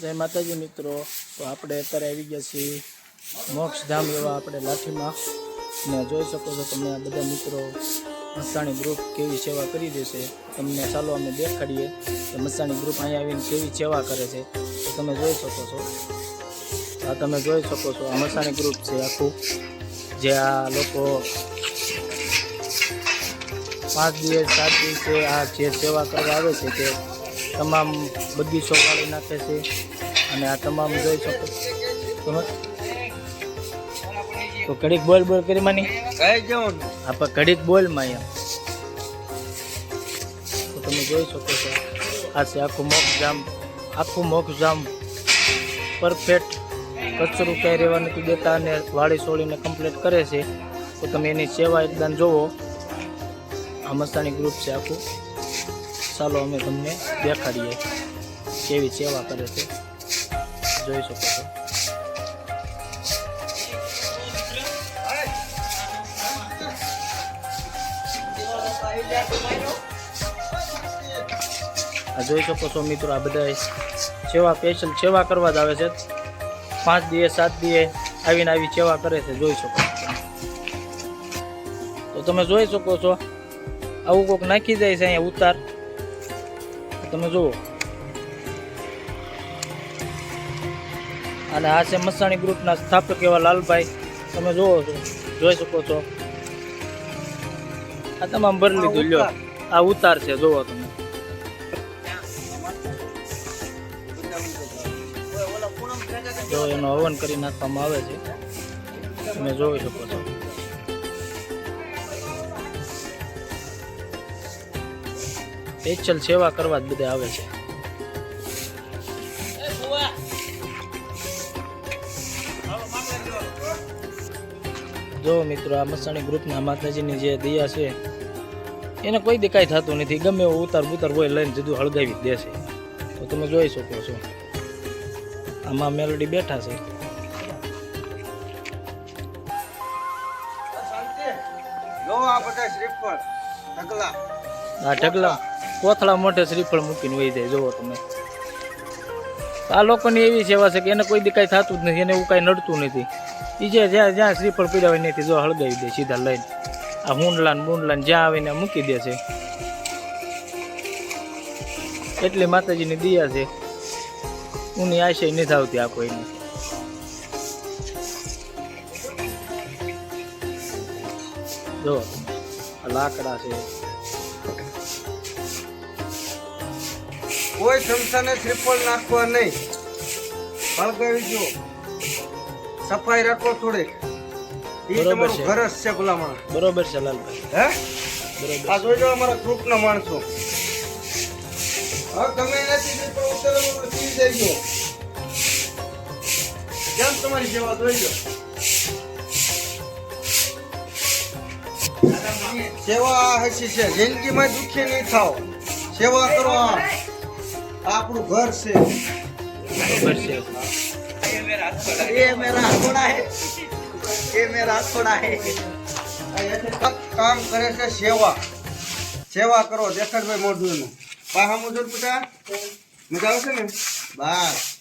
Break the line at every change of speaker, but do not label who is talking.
જય માતાજી મિત્રો. તો આપણે અત્યારે આવી ગયા છીએ મોક્ષધામ એવા આપણે લાઠીમાં. ને જોઈ શકો છો તમે આ બધા મિત્રો મસાણી ગ્રુપ કેવી સેવા કરી દેશે તમને ચાલો અમે દેખાડીએ કે મસાણી ગ્રુપ અહીંયા આવીને કેવી સેવા કરે છે. તમે જોઈ શકો છો. આ તમે જોઈ શકો છો, આ મસાણી ગ્રુપ છે આખું. જે આ લોકો પાંચ દિવસ સાત દિવસે આ જે સેવા કરવા આવે છે તે તમામ બગીચો વાળી નાખે છે અને આ તમામ જોઈ શકો. તો ઘડીક બોલ બોલ કરી માની. આપણે ઘડીક બોલમાં એમ. તો તમે જોઈ શકો છો. આ છે આખું મોક્ષધામ આખું મોક્ષધામ પરફેક્ટ કચરું ક્યાંય રહેવા નથી દેતા અને વાળી સોળીને કમ્પ્લીટ કરે છે. તો તમે એની સેવા એકદમ જોવો. આ મસ્તાની ગ્રુપ છે આખું. ચાલો અમે તમને દેખાડીએ કેવી સેવા કરે છે. જોઈ શકો છો. આ જોઈ શકો છો મિત્રો, આ બધા સેવા સ્પેશિયલ સેવા કરવા જ આવે છે. પાંચ દિવસ સાત દિવસ આવીને આવી સેવા કરે છે, જોઈ શકો તો તમે જોઈ શકો છો, આવું કોક નાખી જાય છે અહીંયા ઉતાર. તમે જુઓ. અને આ છે મસાણી ગ્રુપના સ્થાપક એવા લાલભાઈ. તમે જુઓ છો જોઈ શકો છો. આ તમામ ભરી લીધું લ્યો. આ ઉતાર. છે જુઓ તમે. જો એનો હવન કરી નાખવામાં આવે છે. તમે જોઈ શકો છો. સ્પેશિયલ સેવા કરવા જ બધા આવે છે. જો મિત્રો આ મસાણી ગ્રુપના માતાજીની જે દયા છે એને કોઈ દી કાંઈ થતું નથી. ગમે એવું ઉતાર બુતાર હોય લઈને જુદું હળગાવી દે છે તો તમે જોઈ શકો છો. આમાં મેલોડી બેઠા છે.
આ બધા શ્રીફળ ઢગલા.
આ ઢગલા. કોથળા મોઢે શ્રીફળ મૂકીને વહી જાય. જોવો તમે. આ લોકોની એવી સેવા છે કે એને કોઈ દી કાંઈ થતું જ નથી, એને એવું કાંઈ નડતું નથી. એ જે જ્યાં જ્યાં શ્રીફળ પીડા હોય ત્યાંથી જો હળગાવી દે સીધા લઈને. આ હુંડલાન બુંડલાન જ્યાં આવીને મૂકી દે છે. એટલી માતાજીની દિયા છે. ઉની આશય નથી આવતી આ કોઈને. જો આ લાકડા છે.
કોઈ સંસ્થાને શ્રીફળ નાખવા નહીં. હળગાવી જો સફાઈ રાખો થોડીક.
બરોબર
તમારું ઘર જ છે ભલામણ.
બરોબર છે લાલભાઈ.
હે?
બરોબર
આ જોઈ લો અમારા ગ્રુપના માણસો. હવે તમે નથી શ્રીફળ ઉતરવાનું તમારી સેવા જોઈ લો. સેવા હસી છે જિંદગીમાં દુઃખી નહીં થાવ. સેવા કરો આપણું ઘર છે
બરોબર છે
ये मेरा थोड़ा है ये मेरा थोड़ा है કામ કરે છે સેવા સેવા કરો દેખાડભાઈ મોઢું પાહા મુજબ બેટા મજા આવશે ને બસ